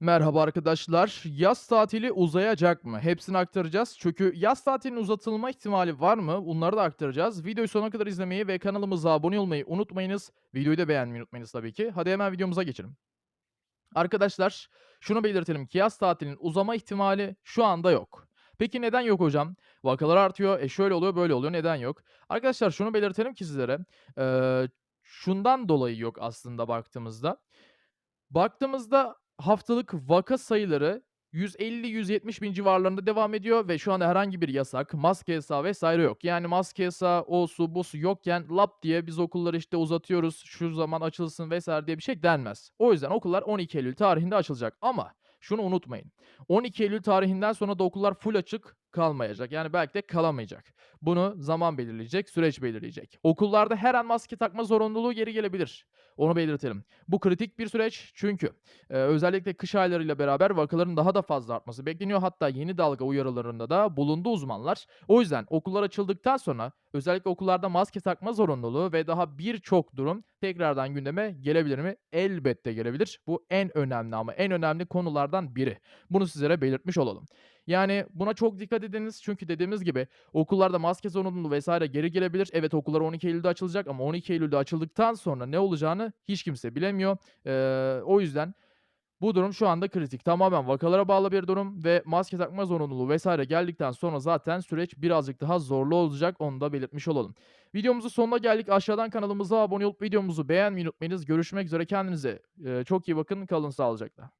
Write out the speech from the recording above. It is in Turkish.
Merhaba arkadaşlar. Yaz tatili uzayacak mı? Hepsini aktaracağız. Çünkü yaz tatilinin uzatılma ihtimali var mı? Bunları da aktaracağız. Videoyu sonuna kadar izlemeyi ve kanalımıza abone olmayı unutmayınız. Videoyu da beğenmeyi unutmayınız tabii ki. Hadi hemen videomuza geçelim. Arkadaşlar şunu belirtelim ki yaz tatilinin uzama ihtimali şu anda yok. Peki neden yok hocam? Vakalar artıyor. E şöyle oluyor böyle oluyor. Neden yok? Arkadaşlar şunu belirtelim ki sizlere. eee, şundan dolayı yok aslında baktığımızda. Baktığımızda haftalık vaka sayıları 150-170 bin civarlarında devam ediyor ve şu anda herhangi bir yasak, maske yasağı vesaire yok. Yani maske yasağı, o su, bu su yokken lap diye biz okulları işte uzatıyoruz, şu zaman açılsın vesaire diye bir şey denmez. O yüzden okullar 12 Eylül tarihinde açılacak. Ama şunu unutmayın. 12 Eylül tarihinden sonra da okullar full açık kalmayacak. Yani belki de kalamayacak. Bunu zaman belirleyecek, süreç belirleyecek. Okullarda her an maske takma zorunluluğu geri gelebilir. Onu belirtelim. Bu kritik bir süreç çünkü Eee, özellikle kış aylarıyla beraber vakaların daha da fazla artması bekleniyor. Hatta yeni dalga uyarılarında da bulundu uzmanlar. O yüzden okullar açıldıktan sonra özellikle okullarda maske takma zorunluluğu ve daha birçok durum tekrardan gündeme gelebilir mi? Elbette gelebilir. Bu en önemli ama en önemli konulardan biri. Bunu sizlere belirtmiş olalım. Yani buna çok dikkat ediniz çünkü dediğimiz gibi okullarda maske zorunluluğu vesaire geri gelebilir. Evet okullar 12 Eylül'de açılacak ama 12 Eylül'de açıldıktan sonra ne olacağını hiç kimse bilemiyor. Eee, o yüzden bu durum şu anda kritik. Tamamen vakalara bağlı bir durum ve maske takma zorunluluğu vesaire geldikten sonra zaten süreç birazcık daha zorlu olacak. Onu da belirtmiş olalım. Videomuzun sonuna geldik. Aşağıdan kanalımıza abone olup videomuzu beğenmeyi unutmayınız. Görüşmek üzere. Kendinize çok iyi bakın. Kalın sağlıcakla.